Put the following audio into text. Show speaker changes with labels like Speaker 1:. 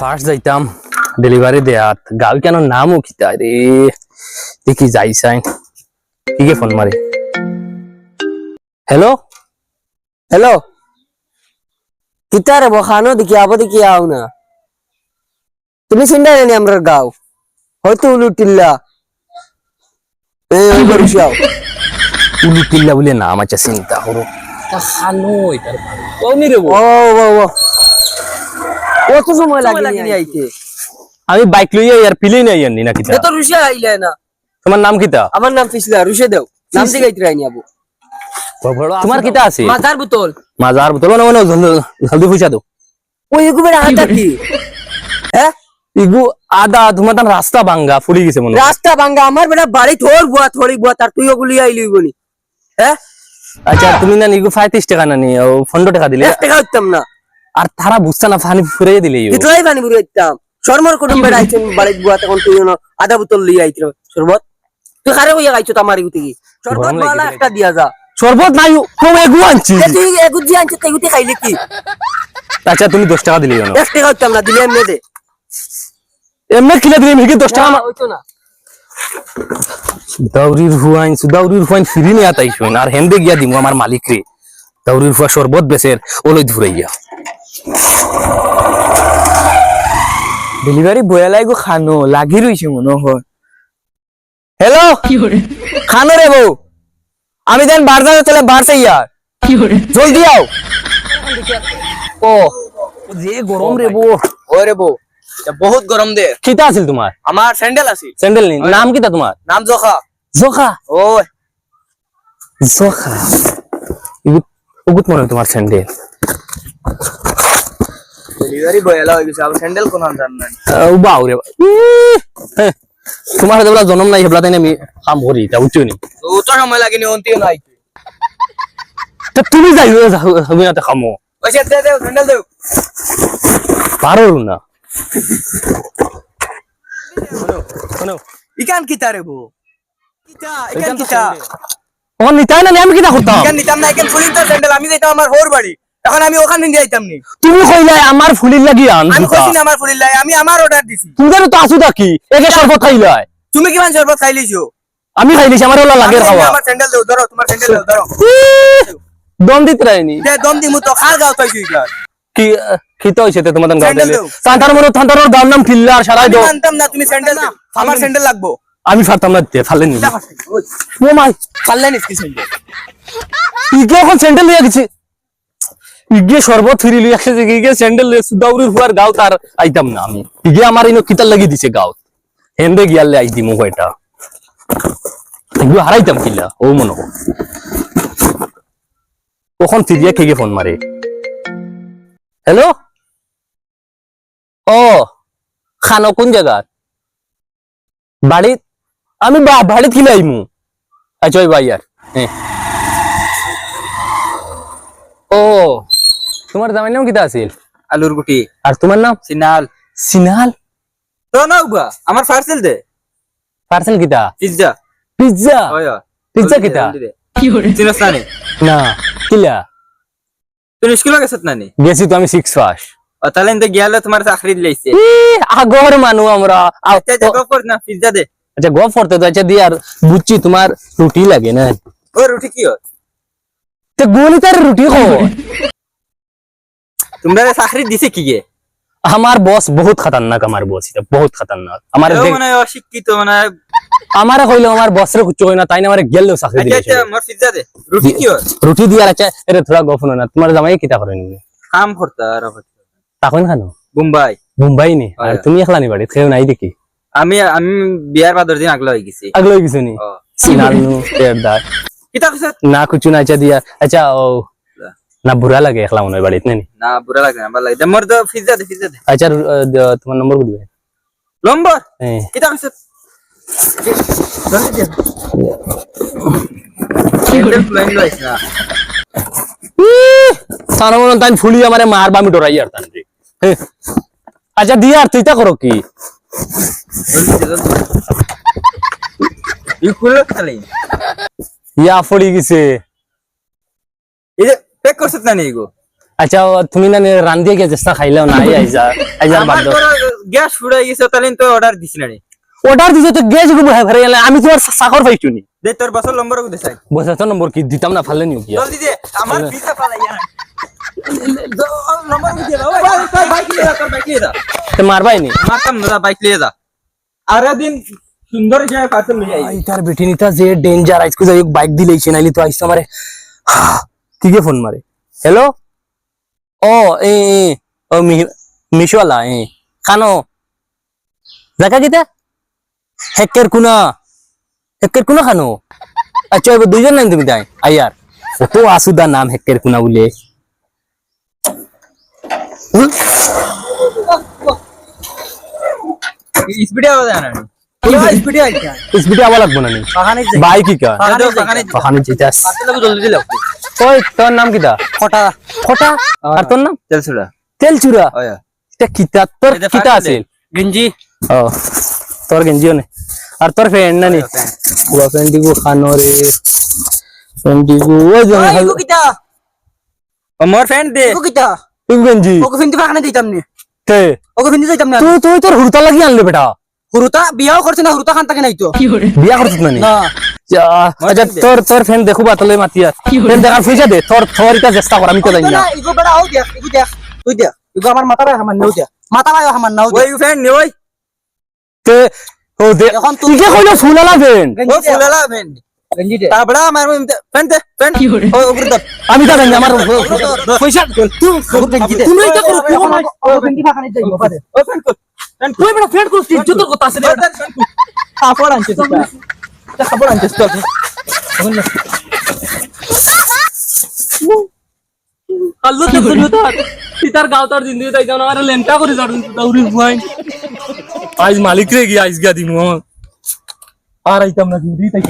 Speaker 1: First যাইতাম delivery দেয়াত। গাঁও কেন নামও কিতা রে? দেখি যাই চাই কি ফোন মারি? হ্যালো
Speaker 2: হ্যালো কিতা রে বখানো দেখি আবো দেখি আও না। তুমি চিন্তা নেই আমরা গাও? হয়তো উলুটিল্লা। এই ওই করছি আও।
Speaker 1: উলু বলে নাম আছে চিন্তা করো
Speaker 2: কত সময় লাগে আইতে?
Speaker 1: আমি বাইক লইয়া ইয়ার পিলেই নাই আনি না কিতা।
Speaker 2: এত রুশে আইলে না।
Speaker 1: তোমার নাম কিতা?
Speaker 2: আমার নাম ফিসলা রুশে দেও। নাম দিকে আইতে রাইনি আবু।
Speaker 1: তোমার কিতা আছে
Speaker 2: মাথার বোতল
Speaker 1: মাজার বোতল না মানে জলদি পয়সা দাও
Speaker 2: ওই এগু বেড়া হাতা কি হ্যাঁ
Speaker 1: ইগু আদা তোমার তার রাস্তা ভাঙ্গা ফুলি গেছে মনে।
Speaker 2: রাস্তা ভাঙ্গা আমার বেটা বাড়ি থোর বুয়া থোড়ি বুয়া তার তুই ওগুলি আইলি বনি হ্যাঁ
Speaker 1: আচ্ছা তুমি না ইগু পঁয়ত্রিশ টাকা না নি ও পনেরো টাকা দিলে?
Speaker 2: টাকা হইতাম না।
Speaker 1: আর তারা বুঝছে না ফানি ফুরাই দিলে।
Speaker 2: ভিতরাই পানি বুড়ি হইতাম শর্মর কুটুম বেড়া আইছেন বুয়া তখন তুই না আধা বোতল লিয়ে আইতে শরবত। তুই খারে হইয়া গাইছো তামারি গুতি কি? শরবত বালা একটা দিয়া যা।
Speaker 1: শরবত নাই কম এগু আনছি
Speaker 2: তুই দিয়ে আনছিস তুই গুতি খাইলি কি?
Speaker 1: আচ্ছা তুমি দশ টাকা দিলে
Speaker 2: এক টাকা হইতাম না দিলে এমনি দে।
Speaker 1: এমনি কিলে দিলে মিহি দশ টাকা
Speaker 2: না, হইতো না।
Speaker 1: দাউরির হুয়াইন দাউরির ফিরি নিয়ে শুন আর হেন্দে গিয়া দিমু আমার মালিক রে। দাউরির হুয়া শরবত বেচের ওলই ধুরাইয়া
Speaker 2: ডেলিভারি বয়া লাগো খানো লাগি রইছে মনে হয়। হ্যালো খানো রে বউ আমি দেন বারদার চলে বাড়ছে ইয়ার জলদি আও।
Speaker 1: ও যে গরম রে বো।
Speaker 2: ওরে বউ বহুত গরম দে।
Speaker 1: কিতা আছিল তোমার
Speaker 2: আমার স্যান্ডেল আছে
Speaker 1: স্যান্ডেল নি নাম কিতা তোমার
Speaker 2: নাম জখা।
Speaker 1: জোখা?
Speaker 2: ওই
Speaker 1: জোখা। উগুত মনে তোমার স্যান্ডেল
Speaker 2: ডেলিভারি বয়া লাগি গেছে আর স্যান্ডেল কোন জান না
Speaker 1: বাউ রে বা- ইহ, তোমার যেগুলা জন্ম নাই সেগুলা তাই আমি কাম করি তা নি।
Speaker 2: তো সময় লাগেনি অন্তিও নাই।
Speaker 1: তা তুমি যাই না খামো
Speaker 2: দে দে স্যান্ডেল দে
Speaker 1: পারো না।
Speaker 2: ইকান কিতা রে বউ কিতা ইকান কিতা?
Speaker 1: ও নিতাই না নি, আমি কিতা করতাম
Speaker 2: ইকান নিতাম না ইকান ফুলিন তো স্যান্ডেল আমি যাইতাম আমার হোর বাড়ি এখন আমি ওখানে নিয়ে যাইতাম নি।
Speaker 1: তুমি কইলাই আমার ফুলির লাগি আন
Speaker 2: আমি। কইছি না আমার ফুলিন লাই আমি আমার অর্ডার দিছি।
Speaker 1: তুমি জানো তো আসু কি? একে শরবত খাইলাই
Speaker 2: তুমি কিমান শরবত খাইলিছো
Speaker 1: আমি খাইলিছি আমার ওলা লাগে খাওয়া
Speaker 2: আমার স্যান্ডেল দাও ধরো তোমার স্যান্ডেল দাও ধরো
Speaker 1: দম দিতে রাইনি
Speaker 2: দে দম দিমু তো খাল গাও ইকা
Speaker 1: কি খিতে হইছে তোমাদের গাও দিলে। তান্তার মনে তান্তার গাওর নাম ফিল্লা আর সারাই দাও।
Speaker 2: মানতাম না তুমি স্যান্ডেল দাও। আমার স্যান্ডেল লাগবো।
Speaker 1: আমি ফারতাম না দিতে নি। ও মাই।
Speaker 2: স্যান্ডেল
Speaker 1: ইগে এখন স্যান্ডেল লিয়ে গেছে ইগে শরবত ফিরি লিয়ে আসছে ইগে স্যান্ডেল হুয়ার গাও তার আইতাম না আমি। ইগে আমার ইনো লাগি দিছে গাও হেন্দে গিয়ালে আই দিমু কয়টা এগুলো হারাইতাম কিলা ও মনে। কখন ফিরিয়া খেগে ফোন মারে হ্যালো ও খানো কোন জায়গার বাড়িত আমি বাড়িত কিলে আইমু। আচ্ছা ভাই আর ও তোমার জামাই নাম কিতা আছিল?
Speaker 2: আলুর গুটি।
Speaker 1: আর তোমার নাম?
Speaker 2: সিনাল।
Speaker 1: সিনাল?
Speaker 2: তো না উবা আমার পার্সেল দে।
Speaker 1: পার্সেল কিতা?
Speaker 2: পিজ্জা
Speaker 1: পিজ্জা পিজ্জা কিতা?
Speaker 2: চিনস না নি
Speaker 1: না কিলা?
Speaker 2: স্কুলে গেছত না নি
Speaker 1: গেছি তো আমি সিক্স পাস
Speaker 2: ও তাহলে ইনতে গিয়ালে তোমার চাকরি দিলাইছে
Speaker 1: আগর মানু আমরা আ-
Speaker 2: আচ্ছা আচ্ছা গপ কর না পিজ্জা দে
Speaker 1: আচ্ছা গপ করতে তো আচ্ছা দি আর বুঝছি তোমার রুটি লাগে না
Speaker 2: ও রুটি কি হয়
Speaker 1: তো গোলি তার রুটি খো
Speaker 2: তোমরা চাকরি দিছে কি গে
Speaker 1: আমার বস বহুত খতরনাক আমার বস এটা বহুত খতরনাক। আমার
Speaker 2: মানে অশিক্ষিত মানে
Speaker 1: আমার কইলো আমার বসরে কই না তাই না আমার গেল চাকরি
Speaker 2: আচ্ছা আচ্ছা মোর পিজ্জা দে। রুটি কি হয়
Speaker 1: রুটি দিয়ার আচ্ছা এরে থোড়া গপ না তোমার জামাই কিতা করেন
Speaker 2: কাম করতা আর
Speaker 1: তখন খানো?
Speaker 2: মুম্বাই।
Speaker 1: মুম্বাই নি? আর তুমি একলা নি বাড়ি খেয়ে নাই দেখি?
Speaker 2: আমি আমি বিয়ার বাদর দিন আগলা হয়ে গেছি।
Speaker 1: আগলো কিছু নি?
Speaker 2: ও
Speaker 1: সিনাল নু টেরদার
Speaker 2: কিতা কইছ
Speaker 1: না কুচু না আচ্ছা দিয়া আচ্ছা ও না বুড়া লাগে একলা মনে হয় বাড়িতে নি
Speaker 2: না বুড়া লাগে না ভালো লাগে। মোর তো পিজ্জা দে পিজ্জা দে।
Speaker 1: আচ্ছা তোমার নম্বর দিবে?
Speaker 2: লম্বর
Speaker 1: হ্যাঁ
Speaker 2: কইছ?
Speaker 1: মনে তাই ফুলি আমারে মার বামি ডরাই আর তান। আচ্ছা দিয়া আর তুই তা করো কি? ইয়া ফড়ি গেছে।
Speaker 2: এই যে প্যাক করছত না নি গো।
Speaker 1: আচ্ছা তুমি না রান্ধিয়ে গিয়ে চেষ্টা খাইলেও না এই আইজা আইজার বাদ
Speaker 3: আমার গ্যাস ফুরাই গেছে তাহলে তো অর্ডার দিছি না রে
Speaker 1: অর্ডার দিছে তো গেছগুলো ভরে গেলে আমি তোমার চাকর পাইছো নি।
Speaker 3: দে তোর বছর নম্বর দে সাই
Speaker 1: বসে তো নম্বর কি দিতাম না ফালে নিও কি
Speaker 3: জলদি দে আমার ভিসা পালাইয়া নম্বর দিয়ে দাও বাইক লিয়ে যা বাইক লিয়ে যা।
Speaker 1: তে মারবাই নি?
Speaker 3: মারতাম না বাইক লিয়ে যা। আর দিন সুন্দর আই
Speaker 1: তার বেটি নিতা যে ডেঞ্জার আইসকু যাই বাইক দিলেইছে নাইলি তো আইসা মারে ঠিকই ফোন মারে হ্যালো ও এ এ, ও মিশওয়ালা এ। খানো জায়গা কিতা? হেক্কের কুনা। হেক্কের কুনা খানো আচ্ছা এবার দুইজন নাই তুমি তাই আইয়ার কত আসুদা নাম হেক্কের কুনা বলে।
Speaker 3: স্পিডে আওয়াজ আনা স্পিডে আইতা
Speaker 1: স্পিডে আবার লাগবো না নি
Speaker 3: বাগানে যাই
Speaker 1: কি কা
Speaker 3: জলদি দিলাও
Speaker 1: ওই তোর নাম কিতা
Speaker 3: ফটা।
Speaker 1: খটা আর তোর নাম?
Speaker 3: তেল ছুড়া
Speaker 1: তেল চূড়া
Speaker 3: ওয়া
Speaker 1: এটা কিতা তোর কিতা আছিল?
Speaker 3: গঞ্জি।
Speaker 1: ও তোর গেঞ্জিও নে। আর তোর ফ্রেন্ড না নি বুয়া ফ্রেন্ড দিগু খানো রে। ফ্রেন্ড দিগু ওই
Speaker 2: ইগো কিতা?
Speaker 3: ও মোর ফ্রেন্ড দে।
Speaker 2: কিতা?
Speaker 1: তুই গেঞ্জি।
Speaker 2: ওকে ফিন্দি বাগানে দিতাম নি।
Speaker 1: তে
Speaker 2: ওকে ফিন্দি দিতাম না
Speaker 1: তুই তুই তোর হুরতা লাগি আনলে বেটা।
Speaker 2: হুরুতা? বিয়াও করছে না হুরুতা খান তাকে নাই তো।
Speaker 1: বিয়া করছিস না না। তোর তোর ফ্রেন্ড দেখু বাতলে মাতিয়া ফ্রেন্ড দেখার পয়সা দে। তোর তোর এটা চেষ্টা কর আমি তো জানি না
Speaker 2: না ইগো বেড়া আও দেখ ইগো দেখ তুই দেখ ইগো আমার মাথা ভাই আমার নেও দেখ মাথা ভাই আমার নাও
Speaker 3: ওই
Speaker 2: দেখ
Speaker 3: নে ওই
Speaker 1: তে ও দে।
Speaker 2: এখন তুই-
Speaker 1: তুই কে কইলো ফুলালা ফ্রেন্ড
Speaker 3: ও ফুলালা
Speaker 2: দে।
Speaker 3: তারপরে আমার ফ্রেন্ড দে ফ্রেন্ড ও উপরে ধর
Speaker 1: আমি তো জানি আমার পয়সা
Speaker 2: দে।
Speaker 3: তুমি এটা করো,
Speaker 2: ওকে ওকে ফিন্দি বাগানে যাই
Speaker 3: ও ফ্রেন্ড কর
Speaker 1: তুই বেটা ফ্রেন্ড করছিস ইজ্জতের কথা আছে
Speaker 3: কাপড় আনছিস কাপড় আনছিস তো
Speaker 1: আল্লাহ তো তুই তো তার গাও তার জিন্দগি তাই জানো আর লেনটা করে যাড়ু দাউরি ফুয়াই আজ মালিক রে গিয়া আজ গিয়া দিমু আর আইতাম না দিদি তাই